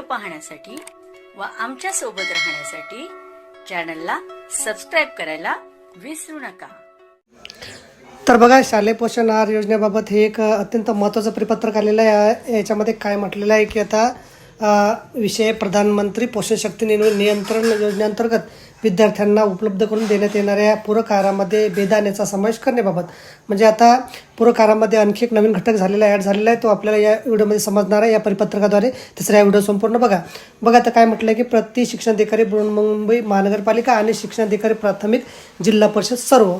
पाहण्यासाठी आमच्यासोबत राहण्यासाठी चॅनलला सबस्क्राईब करायला विसरू नका. तर बघा शालेय पोषण आहार योजनेबाबत हे एक अत्यंत महत्त्वाचं परिपत्रक आलेलं आहे. याच्यामध्ये काय म्हटलेलं आहे की आता विषय प्रधानमंत्री पोषण शक्ती नियंत्रण योजनेअंतर्गत विद्यार्थ्यांना उपलब्ध करून देण्यात येणाऱ्या पूरक आहारामध्ये बेदाण्याचा समावेश करण्याबाबत. म्हणजे आता पूरक आहारामध्ये आणखी एक नवीन घटक झालेला ॲड झालेला आहे तो आपल्याला या व्हिडिओमध्ये समजणार आहे. या परिपत्रकाद्वारे तिसरा व्हिडिओ संपूर्ण बघा. बघा आता काय म्हटलं आहे की प्रति शिक्षणाधिकारी मुंबई महानगरपालिका आणि शिक्षणाधिकारी प्राथमिक जिल्हा परिषद सर्व.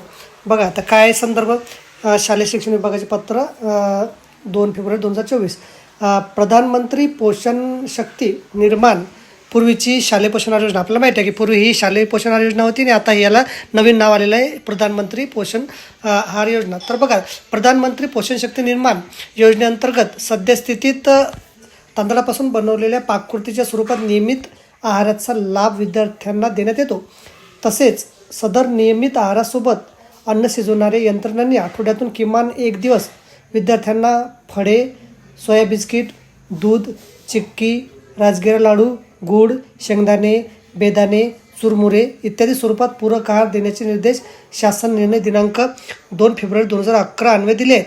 बघा आता काय संदर्भ शालेय शिक्षण विभागाचे पत्र दोन फेब्रुवारी दोन हजार चोवीस. प्रधानमंत्री पोषण शक्ती निर्माण पूर्वीची शालेय पोषण आहार योजना आपल्याला माहिती आहे की पूर्वी ही शालेय पोषण आहार योजना होती आणि आता याला नवीन नाव आलेलं आहे प्रधानमंत्री पोषण आहार योजना. तर बघा प्रधानमंत्री पोषण शक्ती निर्माण योजनेअंतर्गत सद्यस्थितीत तांदळापासून बनवलेल्या पाककृतीच्या स्वरूपात नियमित आहाराचा लाभ विद्यार्थ्यांना देण्यात येतो. तसेच सदर नियमित आहारासोबत अन्न शिजवणारे यंत्रणांनी आठवड्यातून किमान एक दिवस विद्यार्थ्यांना फळे सोया बिस्किट दूध चिक्की राजगिरा लाडू गूळ शेंगदाणे बेदाणे चुरमुरे इत्यादी स्वरूपात पूरक आहार देण्याचे निर्देश शासन निर्णय दिनांक दोन फेब्रुवारी दोन हजार अकरा अन्वये दिले.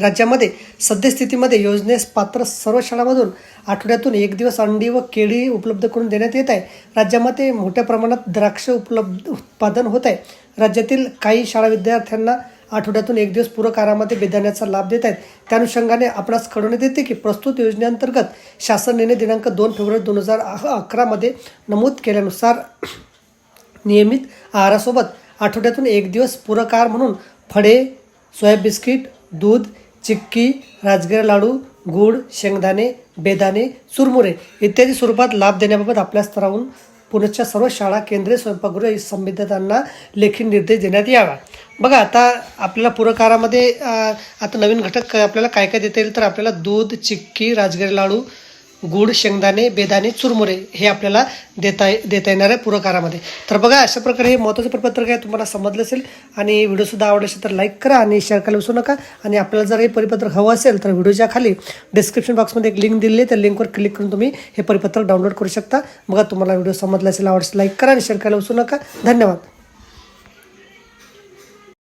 राज्यामध्ये सद्यस्थितीमध्ये योजनेस पात्र सर्व शाळांमधून आठवड्यातून एक दिवस अंडी व केळी उपलब्ध करून देण्यात येत आहे. राज्यामध्ये मोठ्या प्रमाणात द्राक्ष उपलब्ध उत्पादन होत आहे. राज्यातील काही शाळा विद्यार्थ्यांना आठवड्यातून एक दिवस पूरक आरामध्ये बेदाण्याचा लाभ देत आहेत. त्या अनुषंगाने आपणास कळवण्यात येते की प्रस्तुत योजनेअंतर्गत शासनाने दिनांक दोन फेब्रुवारी दोन हजार अकरामध्ये नमूद केल्यानुसार नियमित आहारासोबत आठवड्यातून एक दिवस पूरक आहार म्हणून फळे सोया बिस्किट दूध चिक्की राजगिरा लाडू गूळ शेंगदाणे बेदाणे चुरमुरे इत्यादी स्वरूपात लाभ देण्याबाबत आपल्या स्तरावरून पुण्याच्या सर्व शाळा केंद्रीय स्वयंपाकगृह संबंधितांना लेखी निर्देश देण्यात यावा. बघा आता आपल्याला पुरकारामध्ये आता नवीन घटक आपल्याला काय काय देता येईल? तर आपल्याला दूध चिक्की राजगिरी लाडू गुड शेंगदाणे बेदाणे चुरमुरे हे आपल्याला देता देता येणार आहे पुरकारामध्ये. तर बघा अशा प्रकारे हे महत्त्वाचं परिपत्रक आहे तुम्हाला समजलं असेल आणि व्हिडिओसुद्धा आवडला असेल तर लाईक करा आणि शेअर करायला विसरू नका. आणि आपल्याला जर हे परिपत्रक हवं असेल तर व्हिडिओच्या खाली डिस्क्रिप्शन बॉक्समध्ये एक लिंक दिली आहे. त्या लिंकवर क्लिक करून तुम्ही हे परिपत्रक डाउनलोड करू शकता. बघा तुम्हाला व्हिडिओ समजला असेल आवडल्यास लाईक करा आणि शेअर करायला विसरू नका. धन्यवाद.